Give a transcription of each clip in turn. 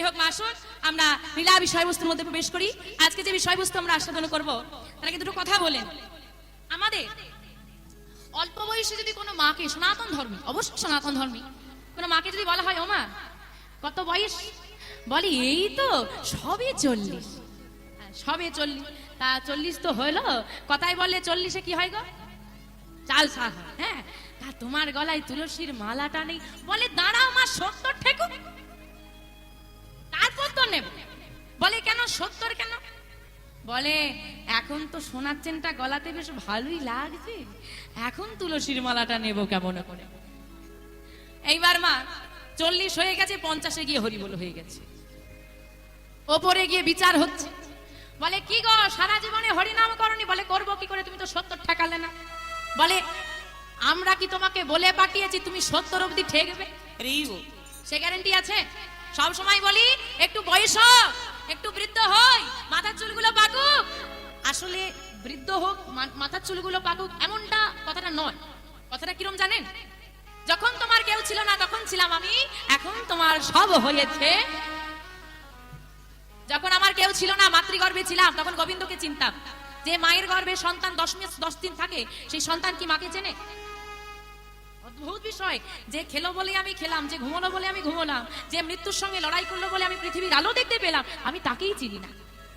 যাই হোক মা আসুন। আমরা লীলা বিষয়বস্তুর মধ্যে প্রবেশ করি। আজকে যে বিষয়বস্তু আমরা আস্বাদন করব তার আগে দুটো কথা বলেন। আমাদের অল্প বয়সে যদি কোনো মাকে সনাতন ধর্মী অবশ্যই সনাতন ধর্মী কোনো মাকে যদি বলা হয় ও মা কত বয়স? বলি এই তো সবে চল্লিশ। হ্যাঁ, সবে চল্লিশ। তা চল্লিশ তো হলো। কথায় বললে চল্লিশে কি হয় গো? চাল হয়, হ্যাঁ তা তোমার গলায় তুলসীর মালাটা নেই। বলে দাঁড়াও মা সত্তর ঠেকুক। তারপর তো নেব? বলে কেন? সত্তর কেন? বলে এখন তো সোনার চেনটা গলাতে বেশ ভালোই লাগছে। এখন তুলসীর মালাটা নেব কেমন করে? এইবার মা চল্লিশ হয়ে গেছে পঞ্চাশে গিয়ে হরিবল হয়ে গেছে। ওপরে গিয়ে বিচার হচ্ছে। বলে কি গো সারা জীবনে হরিনাম করনি? বলে করব কি করে? তুমি তো সত্তর ঠেকালে না। বলে আমরা কি তোমাকে বলে পাঠিয়েছি? তুমি সত্তর অবধি ঠেকবে? সে গ্যারেন্টি আছে? সব সময় বলি, একটু বয়স হোক, একটু বৃদ্ধ হই, মাথার চুলগুলো পাকুক। আসলে বৃদ্ধ হোক মাথার চুলগুলো পাকুক, এমনটা কথাটা নয়। কথাটা কিরম জানেন? যখন তোমার কেউ ছিল না, তখন ছিলাম আমি, এখন তোমার সব হয়েছে। যখন আমার কেউ ছিল না, মাতৃগর্ভে ছিলাম, তখন গোবিন্দকে চিনতাম। যে মায়ের গর্ভে সন্তান দশ দশ দিন থাকে, সেই সন্তান কি মাকে চেনে? অদ্ভুত বিষয়। যে খেলো বলে আমি খেলাম, যে ঘুমোলো বলে আমি ঘুমোলাম, যে মৃত্যুর সঙ্গে লড়াই করল বলে আমি পৃথিবীর আলো দেখতে পেলাম, আমি তাকেই চিনি না।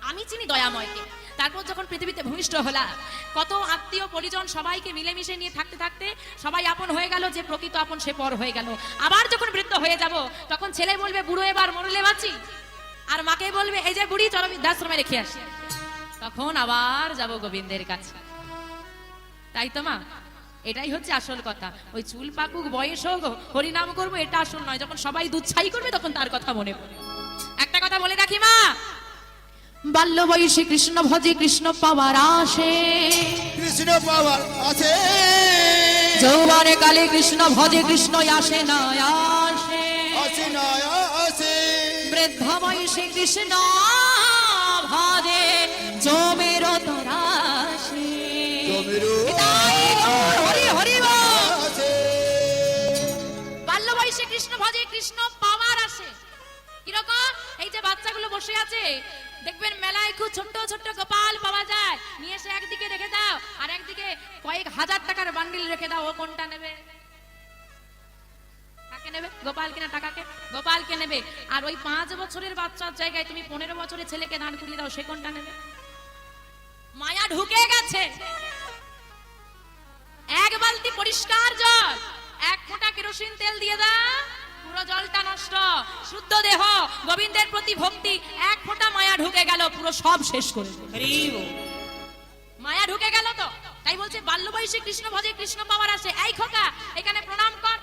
আমি চিনি দয়াময়কে। তারপর যখন পৃথিবীতে ভূমিষ্ঠ হলাম, কত আত্মীয় পরিজন সবাইকে মিলেমিশে নিয়ে থাকতে থাকতে সবাই আপন হয়ে গেল যে প্রকৃত আপন সে পর হয়ে গেল। আবার যখন বৃদ্ধ হয়ে যাব, তখন ছেলে বলবে, বুড়ো এবার মরলে বাঁচি? আর মাকে বলবে, এই যে বুড়ি, চলো বৃদ্ধাশ্রমে রেখে আসি। তখন আবার যাব গোবিন্দের কাছে। তাই তো মা? এটাই হচ্ছে আসল কথা। ওই চুল পাকুক বয়স হোক হরিনাম করব এটা আসল নয়। যখন সবাই দুধ ছাই করবে তখন তার কথা মনে পড়ে। একটা কথা বলে রাখি মা! বাল্য বয়সে কৃষ্ণ ভজে কৃষ্ণ পাওয়ার আসে। কৃষ্ণ পাওয়ার আছে যৌবনে কালে কৃষ্ণ ভজে কৃষ্ণ আসে না আসে। আছে না আছে বৃদ্ধ বয়সে কৃষ্ণ ভজে জমের কৃষ্ণ ভজে কৃষ্ণ পাওয়ার আসে। কীরকম? এই যে বাচ্চাগুলো বসে আছে, দেখবেন মেলায় খুব ছোট্ট ছোট্ট গোপাল পাওয়া যায়। নিয়ে এসে একদিকে রেখে দাও, আর একদিকে কয়েক হাজার টাকার বান্ডিল রেখে দাও। ও কোনটা নেবে? কাকে পরিষ্কার জল এক ফোঁটা কেরোসিন তেল দিয়ে দাও পুরো জলটা নষ্ট। শুদ্ধ দেহ গোবিন্দের প্রতি ভক্তি এক ফোঁটা মায়া ঢুকে গেল পুরো সব শেষ করে মায়া ঢুকে গেল তো? তাই বলছে বাল্য বয়সে কৃষ্ণ ভজে কৃষ্ণ পাওয়ার আসে এই খোকা এখানে প্রণাম কর।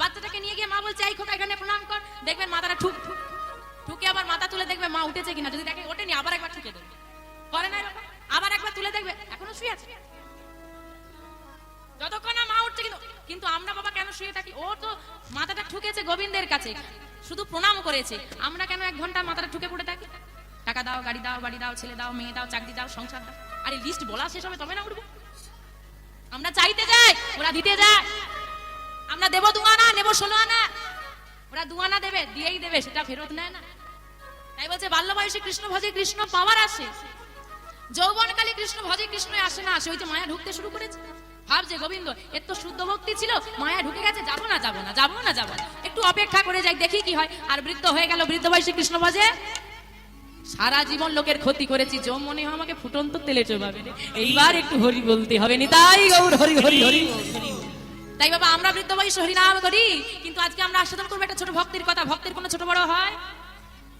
বাচ্চাটাকে নিয়ে গিয়ে মা বলছে এই খোকা এখানে প্রণাম কর। দেখবেন মাথাটা ঠুক ঠুক। ঠুকে আবার মাথা তুলে দেখবে মা উঠেছে কিনা। যদি দেখে ওঠেনি আবার একবার ঠুকে দেবে করে না আবার একবার তুলে দেখবে। এখনও শুয়ে আছে। যতক্ষণ না উঠছে কিন্তু কিন্তু আমরা বাবা কেন শুয়ে থাকি? ও তো মাথাটা ঠুকেছে গোবিন্দের কাছে। শুধু প্রণাম করেছে। আমরা কেন এক ঘণ্টা মাথাটা ঠুকে পড়ে থাকি? টাকা দাও, গাড়ি দাও, বাড়ি দাও, ছেলে দাও, মেয়ে দাও, চাকরি দাও, সংসার দাও। আরে লিস্ট বলা শেষ হবে, তবে না উঠবো? আমরা চাইতে যাই, ওরা দিতে যায়। আমরা দেবো দু নেব ষোলো আনা। ওরা দু দেবে, দিয়েই দেবে, সেটা ফেরত নেয় না। তাই বলছে, বাল্য বয়সে কৃষ্ণ ভজে কৃষ্ণ পাওয়ার আসে। যৌবনকালে কৃষ্ণ ভজে কৃষ্ণ আসে না আসে ওই যে মায়া ঢুকতে শুরু করেছে। ভাবছে গোবিন্দ, এর তো শুদ্ধ ভক্তি ছিল। মায়া ঢুকে গেছে, যাব না যাব না যাব না যাব না। একটু অপেক্ষা করে যাই, দেখি কি হয়। আর বৃদ্ধ হয়ে গেল, বৃদ্ধ বয়সে কৃষ্ণ ভজে সারা জীবন লোকের ক্ষতি করেছি যৌ মনে হয় আমাকে ফুটন্ত তেলে চোবাবে। এইবার একটু হরি বলতে হবে নি তাই, গৌর, হরি হরি হরি। তাই বাবা, আমরা বৃদ্ধ বয়সে হরি নাম করি, কিন্তু আজকে আমরা আস্বাদন করব একটা ছোট ভক্তির কথা। ভক্তের কোনো ছোট বড় হয়?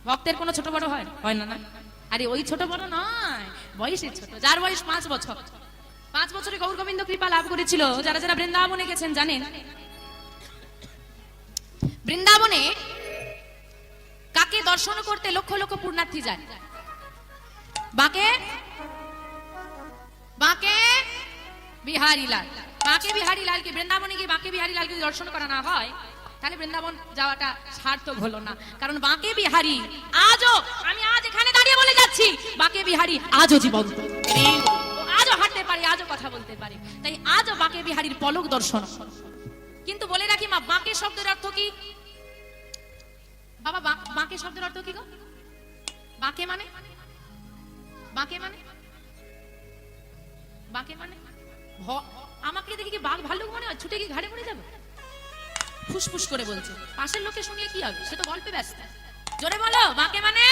ভক্তের কোনো ছোট বড় হয়? হয় না না? আরে ওই ছোট বড় নয়, বয়সের ছোট। যার বয়স পাঁচ বছর। পাঁচ বছরে গৌর গোবিন্দ কৃপা লাভ করেছিল। যারা যারা বৃন্দাবনে গেছেন জানেন। বৃন্দাবনে কাকে দর্শন করতে লক্ষ লক্ষ পূর্ণার্থী যায় বাকে? বাকে? বিহারী লাল বাকে বিহারী লালকে বৃন্দাবনে গিয়ে বাকে বিহারী লালকে দর্শন করা না হয়, তাহলে বৃন্দাবন যাওয়াটা সার্থক হলো না। কারণ বাঁকে বিহারী আজও, আমি আজ এখানে দাঁড়িয়ে বলে যাচ্ছি, বাঁকে বিহারী আজও জীবন্ত। আজও হাঁটতে পারি, আজও কথা বলতে পারি। তাই আজও বাঁকে বিহারীর পলক দর্শন। কিন্তু বলে রাখি মা, বাঁকে শব্দের অর্থ কি? বাবা বাঁকে শব্দের অর্থ কি গো? বাঁকে মানে? বাঁকে মানে? বাঁকে মানে? আমাকে দেখে কি বাঘ ভাল্লুক মনে হয়? ছুটে কি ঘাড়ে পড়ে যাবে? ফুসফুস করে বলছে। পাশের লোকে শুনিয়ে কি হবে? সে তো গল্পে ব্যস্ত। জোরে বলো, বাঁকে মানে?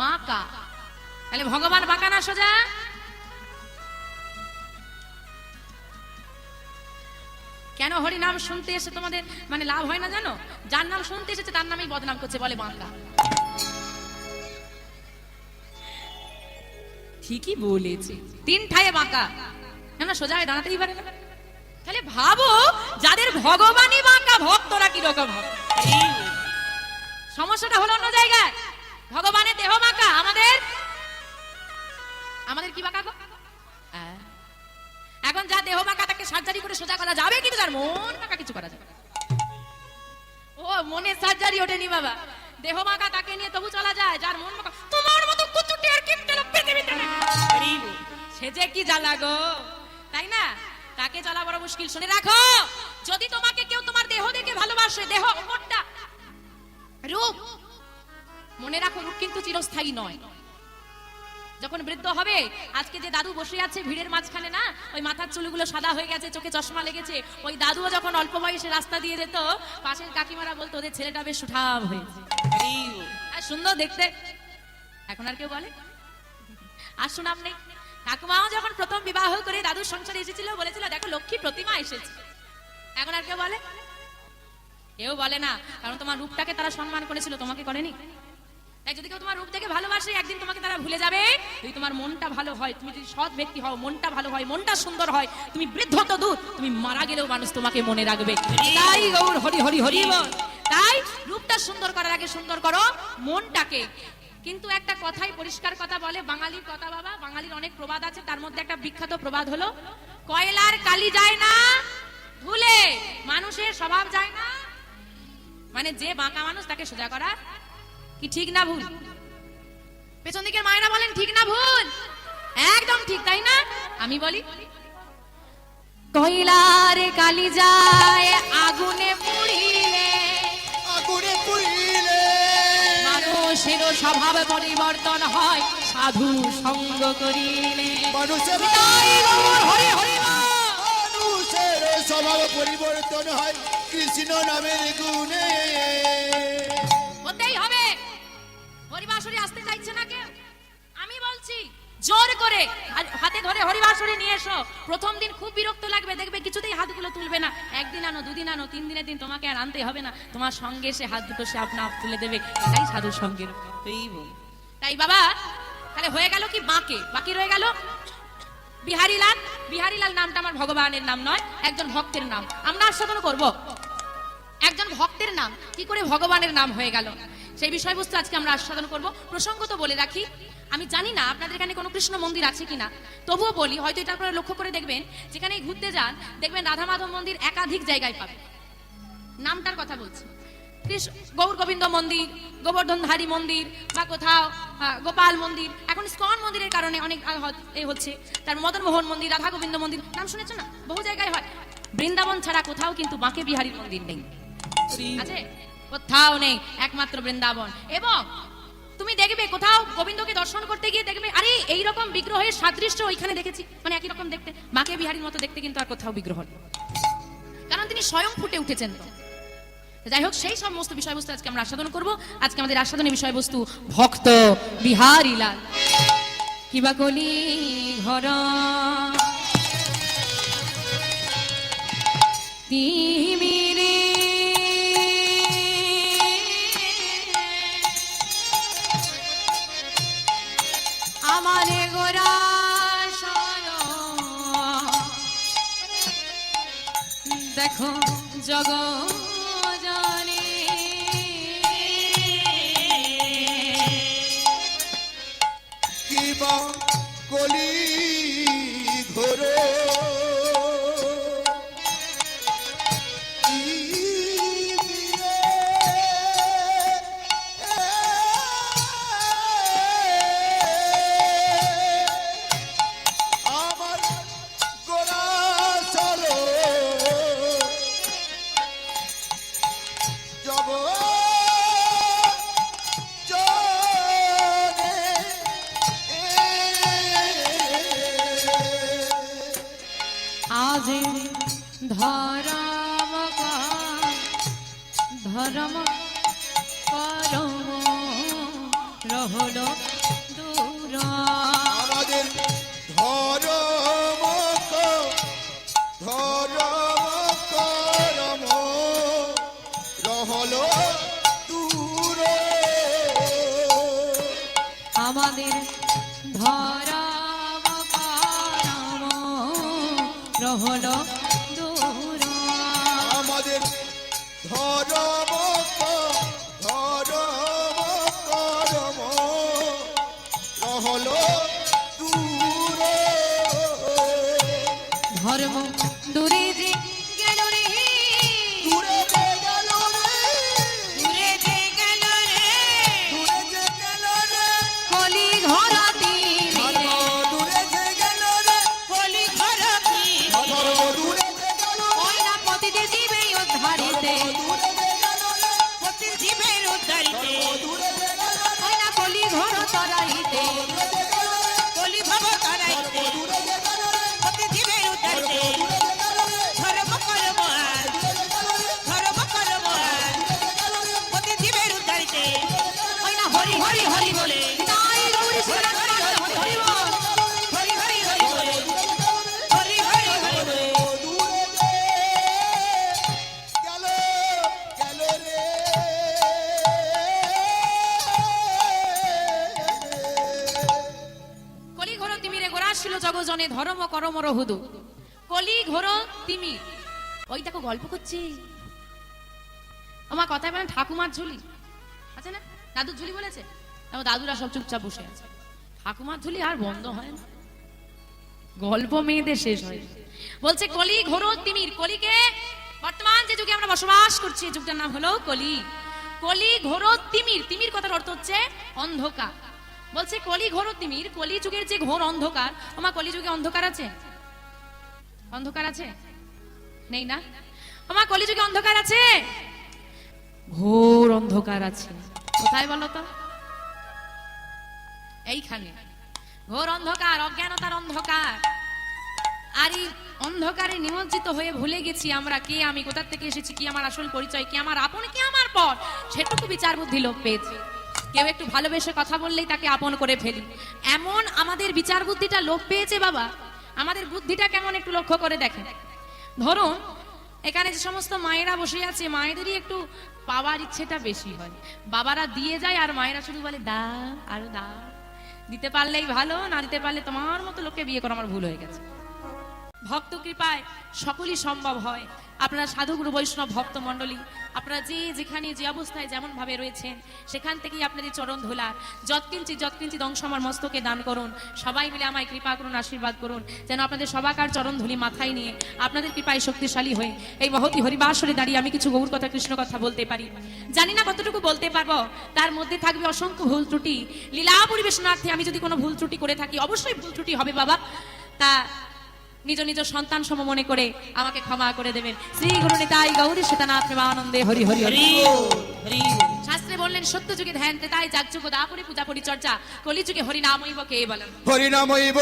বাঁকা। তাহলে ভগবান বাঁকা না সোজা? কেন হরি নাম শুনতে এসে তোমাদের মানে লাভ হয় না জানো? যার নাম শুনতে এসেছে, তার নামেই বদনাম করছে, বলে বাংলা ঠিকই বলেছে। তিন ঠায়ে বাঁকা। কেন সোজা হয়ে দাঁড়াতেই পারে না? তাহলে ভাবো, যাদের ভগবানই বাঁকা, ভক্তরা কীরকম হবে? সমস্যাটা হলো অন্য জায়গায়। ভগবানের দেহ বাঁকা, আমাদের? আমাদের কি বাঁকা গো? যা দেহ বাঁকা তাকে সার্জারি করে সোজা করা যাবে কিন্তু তার মন বাঁকা কিছু করা যাবে না। ও মনে সার্জারি ওঠেনি বাবা। দেহ বাঁকা তাকে নিয়ে তবু চলা যায় যার মন বাঁকা তোমার মতো কুচুটি আর কিনতে লোক পৃথিবীতে। সে যে কি জ্বালা গো। তাই না? তাকে চলা বড় মুশকিল। শুনে রাখো যদি তোমাকে কেউ তোমার দেহ দেখে ভালোবাসে দেহ মনটা রূপ। মনে রাখো রূপ কিন্তু চিরস্থায়ী নয়। যখন বৃদ্ধ হবে, আজকে যে দাদু বসে আছে ভিড়ের মাঝখানে না, ওই মাথার চুলগুলো সাদা হয়ে গেছে, চোখে চশমা লেগেছে, ওই দাদুও যখন অল্প বয়সে রাস্তা দিয়ে যেত, পাশের কাকিমারা বলতো, ওদের ছেলেটা বেশ সুঠাম হয়েছে। সুন্দর দেখতে। এখন আর কেউ বলে? আর সুনাম নেই। কাকুমাও যখন প্রথম বিবাহ করে দাদুর সংসারে এসেছিল, বলেছিল, দেখো, লক্ষ্মী প্রতিমা এসেছে। এখন আর কেউ বলে? কেউ বলে না, কারণ তোমার রূপটাকে তারা সম্মান করেছিল, তোমাকে করেনি? তাই যদি কেউ তোমার রূপ দেখে ভালোবাসে একদিন তোমাকে তারা ভুলে যাবে। যদি তোমার মনটা ভালো হয় তুমি যদি সৎ ব্যক্তি হও মনটা ভালো হয় মনটা সুন্দর হয় তুমি বৃদ্ধ তো দূর তুমি মারা গেলেও মানুষ তোমাকে মনে রাখবে। তাই গৌর হরি হরি হরি তাই রূপটা সুন্দর করার আগে সুন্দর করো মনটাকে। কিন্তু একটা কথাই পরিষ্কার কথা বলে বাঙালির কথা বাবা বাঙালির অনেক প্রবাদ আছে তার মধ্যে একটা বিখ্যাত প্রবাদ হলো কয়লার কালি যায় না ভুলে মানুষের স্বভাব যায় না। মানে যে বাঁকা মানুষ তাকে সোজা করা কি ঠিক না ভুল? পেছন দিকের মায়েরা বলেন ঠিক না ভুল? একদম ঠিক তাই না? আমি বলি কয়লার কালি যায় আগুনে পুড়িলে আগুনে পুড়িলে। মানুষের স্বভাব পরিবর্তন হয় সাধু সঙ্গ করিলে। মানুষের হরি হরি মানুষের স্বভাব পরিবর্তন হয় কৃষ্ণ নামের গুণে। হরিবাসুরি আসতে চাইছে না কেউ? আমি বলছি জোর করে হাতে ধরে হরিবাসুরি নিয়ে এসো। প্রথম দিন খুব বিরক্ত লাগবে দেখবে কিছুতেই হাতগুলো তুলবে না। একদিন আনো দুদিন আনো তিন দিনের দিন তোমাকে আর আনতে হবে না। তোমার সঙ্গে সে হাত দুটো সে আপনা আপ তুলে দেবে। এটাই তাই বাবা তাহলে হয়ে গেল কি বাঁকে? বাকি রয়ে গেল? বিহারীলাল বিহারীলাল নামটা আমার ভগবানের নাম নয় একজন ভক্তের নাম। আমরা আস্বাদন করব। একজন ভক্তের নাম কি করে ভগবানের নাম হয়ে গেল? সেই বিষয়বস্তু আজকে আমরা আস্বাদন করব। প্রসঙ্গত বলে রাখি আমি জানি না আপনাদের এখানে কোনো কৃষ্ণ মন্দির আছে কিনা। তবুও বলি হয়তো এটা আপনারা লক্ষ্য করে দেখবেন যেখানে ঘুরতে যান দেখবেন রাধা মাধব মন্দির একাধিক জায়গায় পাবেন। নামটার কথা বলছি। কৃষ্ণ গৌর গোবিন্দ মন্দির গোবর্ধনধারী মন্দির বা কোথাও গোপাল মন্দির এখন স্কন মন্দিরের কারণে অনেক এ হচ্ছে তার মদন মোহন মন্দির রাধা গোবিন্দ মন্দির নাম শুনেছো না? বহু জায়গায় হয়। বৃন্দাবন ছাড়া কোথাও কিন্তু বাঁকে বিহারীর মন্দির নেই। আছে? কোথাও নেই, একমাত্র বৃন্দাবন। এবং তুমি দেখবে কোথাও গোবিন্দকে দর্শন করতে গিয়ে দেখবে, আরে এই রকম বিগ্রহের সাদৃশ্য ওইখানে দেখেছি। মানে একই রকম দেখতে। মাকে বিহারীর মতো দেখতে কিন্তু আর কোথাও বিগ্রহ নেই। কারণ তিনি স্বয়ং ফুটে উঠেছেন তো। যাই হোক, সেই সমস্ত বিষয়বস্তু আজকে আমরা আস্বাদন করব। আজকে আমাদের আস্বাদনের বিষয়বস্তু ভক্ত বিহারী লাল কিবা কলি ঘর? তিমিরে দেখো জগ ধরা রহলো হুদু। কলি ঘোর তিমি। ওই দেখো গল্প করছি। আমার কথায় বলেন ঠাকুমার ঝুলি। আছে না? দাদুর ঝুলি বলেছে? আমার দাদুরা সব চুপচাপ বসে আছে। ঠাকুমার ঝুলি আর বন্ধ হয় না। গল্প মেয়েদের শেষ হয়। বলছে, কলি ঘোর তিমির কলিকে বর্তমান যে যুগে আমরা বসবাস করছি, এই যুগটার নাম হলো কলি। কলি ঘোর তিমির তিমির কথার অর্থ হচ্ছে অন্ধকার। বলছে, কলি ঘোর তিমির। কলি যুগের যে ঘোর অন্ধকার। আমার কলি যুগে অন্ধকার আছে? অন্ধকার আছে? নেই না? আমার কলি যুগে অন্ধকার আছে? ঘোর অন্ধকার আছে। কোথায় বলো তো? এইখানে। ঘোর অন্ধকার, অজ্ঞানতার অন্ধকার। আর এই অন্ধকারে নিমজ্জিত হয়ে ভুলে গেছি আমরা কে, আমি কোথার থেকে এসেছি, কি আমার আসল পরিচয়, কি আমার আপন, কি আমার পর? সেটুকু বিচার বুদ্ধি লোক পেয়েছে। কেউ একটু ভালোবেসে কথা বললেই তাকে আপন করে ফেলি। এমন আমাদের বিচার বুদ্ধিটা লোপ পেয়েছে বাবা। আমাদের বুদ্ধিটা কেমন একটু লক্ষ্য করে দেখেন। ধরুন, এখানে যে সমস্ত মায়েরা বসে আছে, মায়েদেরই একটু পাওয়ার ইচ্ছেটা বেশি হয়। বাবারা দিয়ে যায় আর মায়েরা শুধু বলে, দা, আর দা। দিতে পারলেই ভালো, না দিতে পারলে তোমার মতো লোককে বিয়ে করা আমার ভুল হয়ে গেছে। ভক্ত কৃপায় সকলই সম্ভব হয়। আপনারা সাধুগুরু বৈষ্ণব ভক্ত মণ্ডলী, আপনারা যে যেখানে যে অবস্থায় যেমন ভাবে রয়েছেন, সেখান থেকেই আপনাদের চরণ ধোলার। যৎকিঞ্চি যৎকিঞ্চি অংশ আমার মস্তকে দান করুন। সবাই মিলে আমায় কৃপা করুন, আশীর্বাদ করুন, যেন আপনাদের সবাকার চরণ ধুলি মাথায় নিয়ে আপনাদের কৃপায় শক্তিশালী হয়ে এই মহতি হরিবাসরে দাঁড়িয়ে আমি কিছু গৌর কথা, কৃষ্ণ কথা বলতে পারি। জানি না কতটুকু বলতে পারব, তার মধ্যে থাকবে অসংখ্য ভুল ত্রুটি। লীলা পরিবেশনার্থে আমি যদি কোনো ভুল ত্রুটি করে থাকি, অবশ্যই ভুল ত্রুটি হবে বাবা। তা নিজ নিজ সন্তান সম মনে করে আমাকে ক্ষমা করে দেবেন। শ্রী গুরু নিতাই গৌরী সীতানাথ প্রেমানন্দে হরি হরি হরি। শাস্ত্রে বললেন সত্য যুগে ধ্যান তাই যাগযুগ দাপরে পূজা পরিচর্যা কলি যুগে হরি নামইব কে বলেন হরিনামইব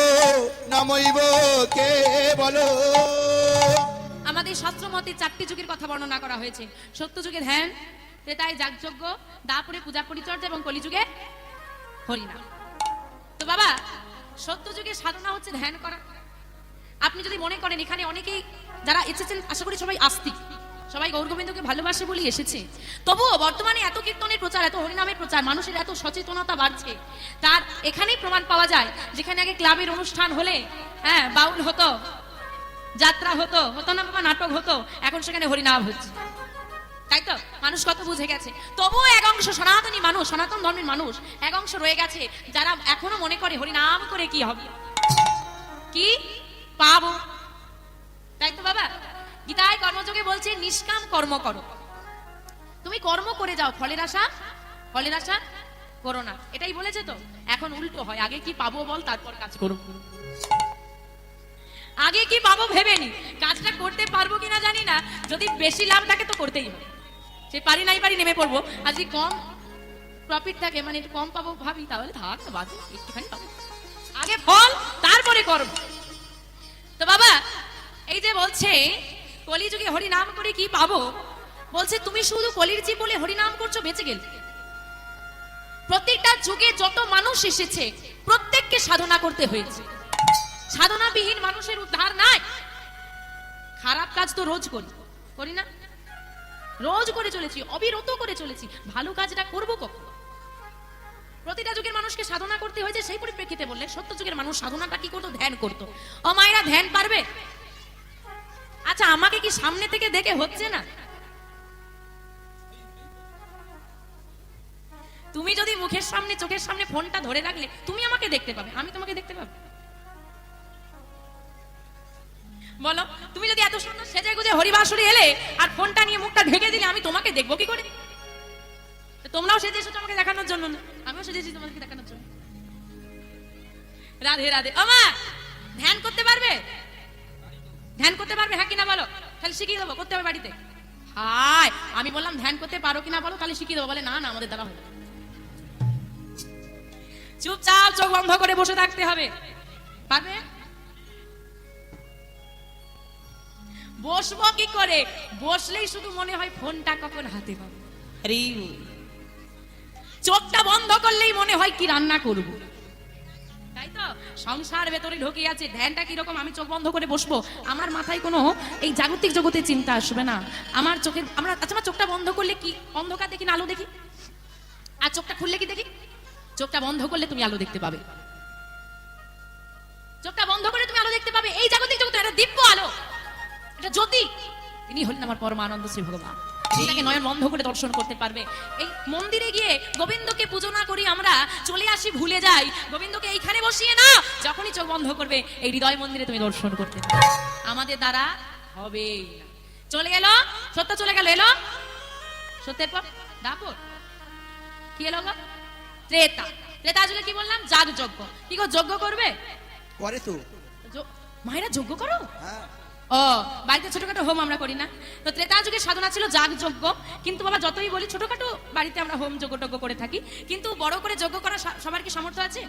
নামইব কে বলো? আমাদের শাস্ত্র মতে চারটি যুগের কথা বর্ণনা করা হয়েছে। সত্য যুগে ধ্যান তেতাই যাগযজ্ঞ দাপরে পূজা পরিচর্যা এবং কলিযুগে হরিনাম তো বাবা সত্য যুগে সাধনা হচ্ছে ধ্যান করা। আপনি যদি মনে করেন এখানে অনেকেই যারা এসেছেন, আশা করি সবাই আস্তিক। সবাই গৌর গোবিন্দকে ভালোবাসে বলেই এসেছে। তবুও বর্তমানে এত কীর্তনের প্রচার, এত হরিনামের প্রচার, মানুষের এত সচেতনতা বাড়ছে, তার এখানেই প্রমাণ পাওয়া যায়, যেখানে আগে ক্লাবের অনুষ্ঠান হলে হ্যাঁ বাউল হতো, যাত্রা হতো হতো না বাবা, নাটক হতো, এখন সেখানে হরিনাম হচ্ছে। তাই তো? মানুষ কত বুঝে গেছে। তবুও এক অংশ সনাতনী মানুষ, সনাতন ধর্মের মানুষ, এক অংশ রয়ে গেছে, যারা এখনও মনে করে হরিনাম করে কি হবে? কি? পাবো। তাই তো বাবা, গীতায় কর্মযোগে বলছে, নিষ্কাম কর্ম করো। তুমি কর্ম করে যাও, ফলের আশা ফলের আশা করো না। এটাই বলেছে তো, এখন উল্টো হয়, আগে কি পাবো বল, তারপর কাজ করো। আগে কি পাবো ভেবে নি, কাজটা করতে পারব কিনা জানি না, যদি বেশি লাভ থাকে তো করতেই হবে। সে পারি নাই পারি নেমে পড়ব। আর যদি কম প্রফিট থাকে মানে কম পাবো ভাবি, তাহলে থাক, বাদে একটুখানি পাবো। আগে ফল, তারপরে করব তো বাবা, এই যে বলছে, কলিযুগে হরি নাম করে কি পাবো? বলছে, তুমি শুধু কলির জীব বলে হরি নাম করছ, বেঁচে গেলে। প্রত্যেকটা যুগে যত মানুষ এসেছে, প্রত্যেককে সাধনা করতে হয়েছে। সাধনাবিহীন মানুষের উদ্ধার নাই। খারাপ কাজ তো রোজ করি। করি না? রোজ করে চলেছি, অবিরত করে চলেছি। ভালো কাজটা করব কখন? প্রতিটা যুগের মানুষকে সাধনা করতে হয়েছে, সেই পরিপ্রেক্ষিতে বললে সত্য যুগের মানুষ সাধনাটা কি করতো? ধ্যান করতো। ও মায়েরা, ধ্যান পারবে? আচ্ছা আমাকে কি সামনে থেকে দেখে হচ্ছে না? তুমি যদি মুখের সামনে, চোখের সামনে ফোনটা ধরে রাখলে, তুমি আমাকে দেখতে পাবে। আমি তোমাকে দেখতে পাবো। বলো, তুমি যদি এত সুন্দর সেজে গুজে হরিবাসুরি এলে আর ফোনটা নিয়ে মুখটা ঢেকে দিলে আমি তোমাকে দেখব কি করে? তোমরাও সেজে এসেছ আমাকে দেখানোর জন্য আমিও সেজেছি তোমাকে দেখানোর জন্য। রাধে রাধে। আমা ধ্যান করতে পারবে? ধ্যান করতে পারবে? হ্যাঁ কিনা বলো? তাহলে শিখিয়ে দেবো, করতে হবে বাড়িতে। হায়, আমি বললাম ধ্যান করতে পারো কিনা বলো? তাহলে শিখিয়ে দেবো। বলে, না না, আমাদের দ্বারা হবে চুপচাপ চোখ বন্ধ করে বসে থাকতে হবে। পারবে? বসবো কি করে? বসলেই শুধু মনে হয় ফোনটা কখন হাতে পাবো। চোখটা বন্ধ করলেই মনে হয় কি রান্না করব। তাই তো? সংসার ভেতরে ঢুকে আছে ধ্যানটা কীরকম? আমি চোখ বন্ধ করে বসবো। আমার মাথায় কোনো এই জাগতিক জগতের চিন্তা আসবে না। আমার চোখে আমরা আচ্ছা আমার চোখটা বন্ধ করলে কি, অন্ধকার দেখি না আলো দেখি? আর চোখটা খুললে কি দেখি? চোখটা বন্ধ করলে তুমি আলো দেখতে পাবে। চোখটা বন্ধ করে তুমি আলো দেখতে পাবে। এই জাগতিক জগতে, এটা দিব্য আলো। এটা জ্যোতি তিনি হলেন আমার পরমানন্দ শ্রী ভগবান। এটাকে নয়ন বন্ধ করে দর্শন করতে পারবে। এই মন্দিরে গিয়ে গোবিন্দকে পুজো না করি আমরা চলে আসি ভুলে যাই। গোবিন্দকে এইখানে বসিয়ে না যখনই চোখ বন্ধ করবে এই হৃদয় মন্দিরে তুমি দর্শন করতে পারবে। আমাদের দ্বারা হবে। চলে গেল সত্য চলে গেল এলো? সত্যের পর? দাপর? কি এলো গো? ত্রেতা। ত্রেতা যুগে কি বললাম? যাগ যজ্ঞ কি গো যজ্ঞ করবে? করে তো। মায়েরা যজ্ঞ করো? হ্যাঁ। ও বাড়িতে ছোটখাটো হোম আমরা করি না। তো ত্রেতা যুগে সাধনা ছিল যাগ যজ্ঞ কিন্তু বাবা যতই বলি ছোটখাটো বাড়িতে আমরা হোম যজ্ঞ টজ্ঞ করে থাকি। কিন্তু বড় করে যজ্ঞ করা সবার কি সামর্থ্য আছে?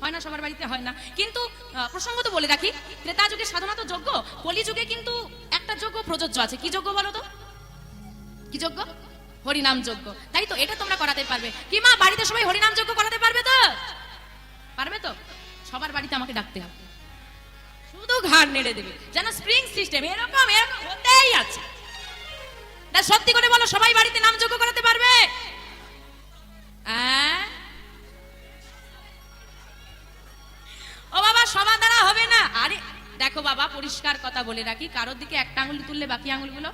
হয় না সবার বাড়িতে হয় না। কিন্তু আহ, প্রসঙ্গত বলে রাখি ত্রেতা যুগে সাধনা তো যজ্ঞ। কলি যুগে কিন্তু একটা যজ্ঞ প্রযোজ্য আছে। কি যজ্ঞ বলো তো? কি যজ্ঞ? হরিনাম যজ্ঞ। তাই তো এটা তোমরা করাতে পারবে। কি মা বাড়িতে সবাই হরিনাম যজ্ঞ করাতে পারবে তো? পারবে তো? সবার বাড়িতে আমাকে ডাকতে হবে। শুধু ঘাড় নেড়ে দেবে। যেন স্প্রিং সিস্টেম এরকম এরকম হতেই আছে। তা সত্যি করে বলো, সবাই বাড়িতে নাম যোগ্য করাতে পারবে? ও বাবা সবার দ্বারা হবে না। আরে, দেখো বাবা, পরিষ্কার কথা বলে রাখি। কারোর দিকে একটা আঙুল তুললে বাকি আঙুলগুলো?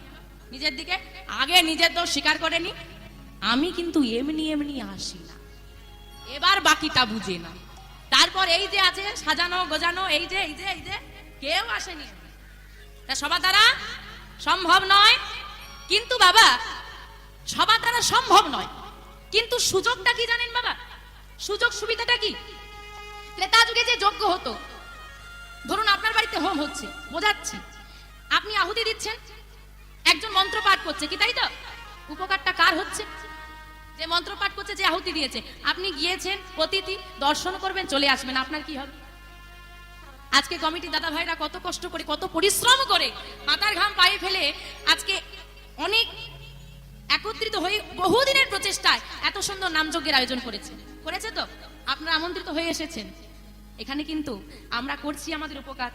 নিজের দিকে? আগে নিজের দোষ স্বীকার করে নি। আমি কিন্তু এমনি এমনি আসি না। এবার বাকিটা বুঝে না তারপর এই যে আছে, সাজানো, গোজানো, এই যে এই যে এই যে। কেউ আসেনি। তা সবার দ্বারা সম্ভব নয়। কিন্তু বাবা, সবার দ্বারা সম্ভব নয়। কিন্তু সুযোগটা কি জানেন বাবা? সুযোগ সুবিধাটা কি? ত্রেতা যুগে যে যোগ্য হতো, ধরুন আপনার বাড়িতে হোম হচ্ছে, বোঝাচ্ছি। আপনি আহুতি দিচ্ছেন, একজন মন্ত্র পাঠ করছে কি তাই তো? উপকারটা কার হচ্ছে? যে মন্ত্র পাঠ করছে, যে আহুতি দিয়েছে। আপনি গিয়েছেন, অতিথি, দর্শন করবেন, চলে আসবেন। আপনার কি হবে? আজকে কমিটি দাদা ভাইরা কত কষ্ট করে, কত পরিশ্রম করে মাথার ঘাম পায়ে ফেলে আজকে অনেক একত্রিত হয়ে বহুদিনের প্রচেষ্টায় এত সুন্দর নামযজ্ঞের আয়োজন করেছে। করেছে তো? আপনারা আমন্ত্রিত হয়ে এসেছেন। এখানে কিন্তু আমরা করছি আমাদের উপকার।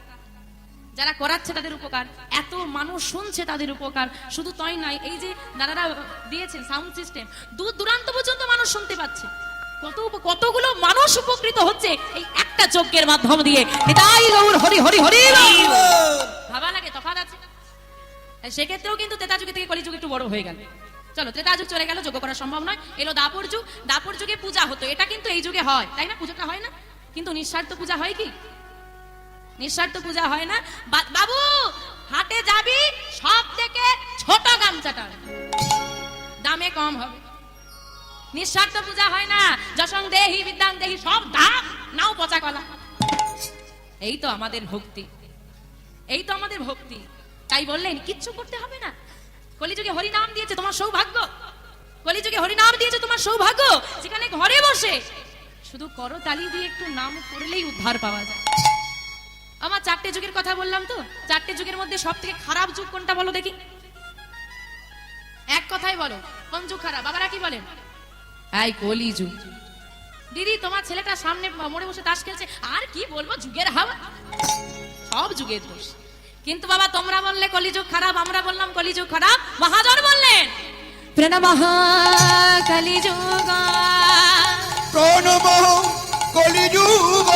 যারা করাচ্ছে তাদের উপকার। এত মানুষ শুনছে তাদের উপকার। শুধু তাই নয়, এই যে দাদারা দিয়েছেন সাউন্ড সিস্টেম দূর দূরান্ত পর্যন্ত মানুষ শুনতে পাচ্ছে। কত কতগুলো মানুষ উপকৃত হচ্ছে এই একটা যজ্ঞের মাধ্যম দিয়ে। নিতাই গৌর, হরি হরি হরি ভাবা লাগে, তফাৎ আছে। সেক্ষেত্রেও কিন্তু তেতা যুগে থেকে কলিযুগ একটু বড় হয়ে গেল। চলো ত্রেতা যুগ চলে গেল যোগ্য করা সম্ভব নয়। এলো দাপর যুগ। দাপর যুগে পূজা হতো। এটা কিন্তু এই যুগে হয়। তাই না? পূজাটা হয় না? কিন্তু নিঃস্বার্থ পূজা হয় কি? নিঃস্বার্থ পূজা হয় না? বাবু, হাটে যাবি, সব থেকে ছোট গামছাটা। দামে কম হবে। নিঃস্বার্থ পূজা হয় না। যশং দেহি বিদ্যাং দেহি সব দাম। নাও পচা কলা। এই তো আমাদের ভক্তি। এই তো আমাদের ভক্তি। তাই বললেন, কিচ্ছু করতে হবে না। কলিযুগে হরি নাম দিয়েছে তোমার সৌভাগ্য। কলিযুগে হরি নাম দিয়েছে তোমার সৌভাগ্য। যেখানে ঘরে বসে। শুধু করো তালি দিয়ে একটু নাম করলেই উদ্ধার পাওয়া যায়। আমার চারটে যুগের কথা বললাম তো। চারটে যুগের মধ্যে সব থেকে খারাপ যুগ কোনটা বলো দেখি? এক কথাই বলো, কোন যুগ খারাপ? বাবারা কি বলেন? এই কলি যুগ দিদি তোমার ছেলেটা সামনে মোড়ে বসে তাস খেলছে। আর কি বলব যুগের হাওয়া। সব যুগের দোষ। কিন্তু বাবা তোমরা বললে কলিযুগ খারাপ আমরা বললাম কলিযুগ খারাপ। মহাজন বললেন প্রণামঃ কলিযুগ। প্রণব কলিযুগ।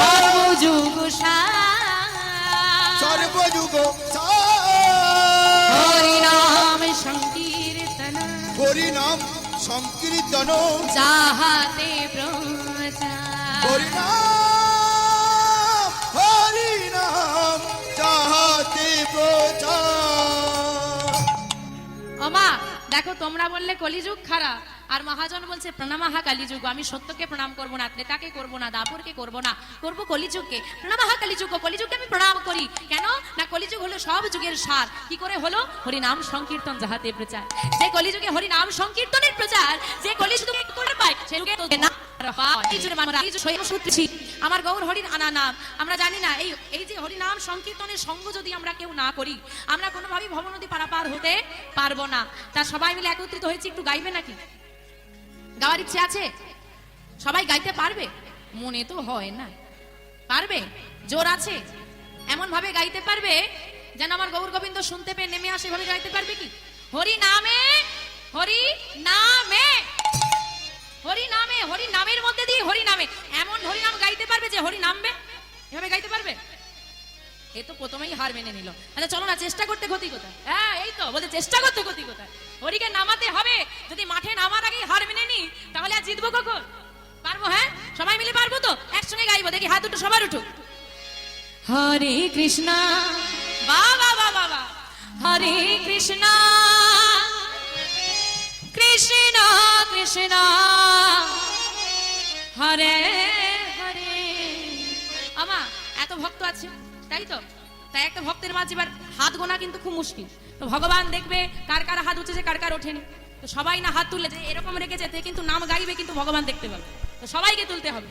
সর্বযুগ সর্বযুগ হরিনাম সংকীর্তন। হরিনাম সংকীর্তন। যাহাতে প্রচার হরিনাম হরিনাম চাহাতে প্রচার। ওমা দেখো তোমরা বললে কলিযুগ খারাপ। আর মহাজন বলছে, প্রণামাহা কালীযুগ, আমি সত্যকে প্রণাম করব না, ত্রেতাকে করব না, দাপরকে করব না, করব কলিযুগকে। প্রণামাহা কালীযুগ, কলিযুগকে আমি প্রণাম করি। কেন? না, কলিযুগ হলো সব যুগের সার। কি করে হলো? হরিনাম সংকীর্তন যাহাতে প্রচার। যে কলিযুগে হরিনাম সংকীর্তনের প্রচার, যে কলি করে পায়, সে যুগে তো না। আমার গৌর হরির আনা নাম। আমরা জানি না, এই এই যে হরিনাম সংকীর্তনের সঙ্গ যদি আমরা কেউ না করি, আমরা কোনোভাবেই ভবনদী পারাপার হতে পারব না। তা সবাই মিলে একত্রিত হয়েছি, একটু গাইবে নাকি? গাওয়ার ইচ্ছে আছে? সবাই গাইতে পারবে? মনে তো হয় না। পারবে? জোর আছে? এমন ভাবে গাইতে পারবে যেন আমার গৌর গোবিন্দ শুনতে পেয়ে নেমে আসে ভাবে গাইতে পারবে কি? হরি নামে হরি নামে। হরি নামে, হরি নামের মধ্যে দিয়ে হরি নামে। এমন হরি নাম গাইতে পারবে যে হরি নামবে? এভাবে গাইতে পারবে? এ তো প্রথমেই হার মেনে নিল। আচ্ছা চলো না, চেষ্টা করতে ক্ষতি কোথায়? হ্যাঁ এই তো, বলছে, চেষ্টা করতে ক্ষতি কোথায়? হরিকে নামাতে হবে গাইবো দেখি হাত দুটো সবার উঠুক। হরে কৃষ্ণ। বাবা বাবা বা হরে কৃষ্ণ। কৃষ্ণ কৃষ্ণ। হরে হরে। আমা এত ভক্ত আছে তাই তো? তাই একটা ভক্তের মাঝে এবার হাত গোনা কিন্তু খুব মুশকিল। তো ভগবান দেখবে কার কার হাত উঠেছে কার কার ওঠেনি। তো সবাই না হাত তুললে যে এরকম রেখেছে কিন্তু নাম গাইবে কিন্তু ভগবান দেখতে পাবে। তো সবাইকে তুলতে হবে।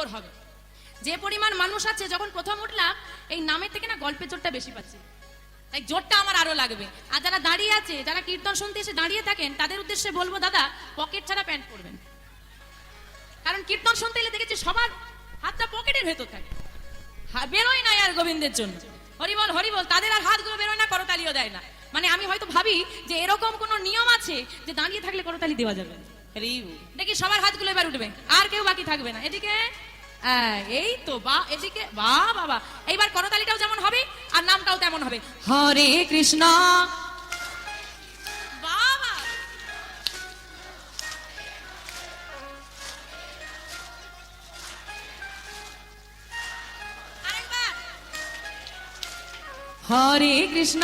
জোর হবে। যে পরিমাণ মানুষ আছে যখন প্রথম উঠলাম এই নামের থেকে না গল্পের জোরটা বেশি পাচ্ছি। তাই জোরটা আমার আরও লাগবে। আর যারা দাঁড়িয়ে আছে যারা কীর্তন শুনতে এসে দাঁড়িয়ে থাকেন তাদের উদ্দেশ্যে বলব দাদা পকেট ছাড়া প্যান্ট পরবেন। কারণ কীর্তন শুনতে এলে দেখেছি সবার হাতটা পকেটের ভেতর থাকে। বেরোয় না আর গোবিন্দের জন্য। হরিবল হরিবল তাদের আর হাতগুলো বেরোয় না করতালিও দেয় না। মানে আমি হয়তো ভাবি যে এরকম কোন নিয়ম আছে যে দাঁড়িয়ে থাকলে করতালি দেওয়া যাবে দেখি সবার হাতগুলো এবার উঠবে আর কেউ বাকি থাকবে না। এদিকে এই তো, বা, এদিকে, বা বাবা এইবার করতালিটাও যেমন হবে, আর নামটাও তেমন হবে। হরে কৃষ্ণ। হরে কৃষ্ণ।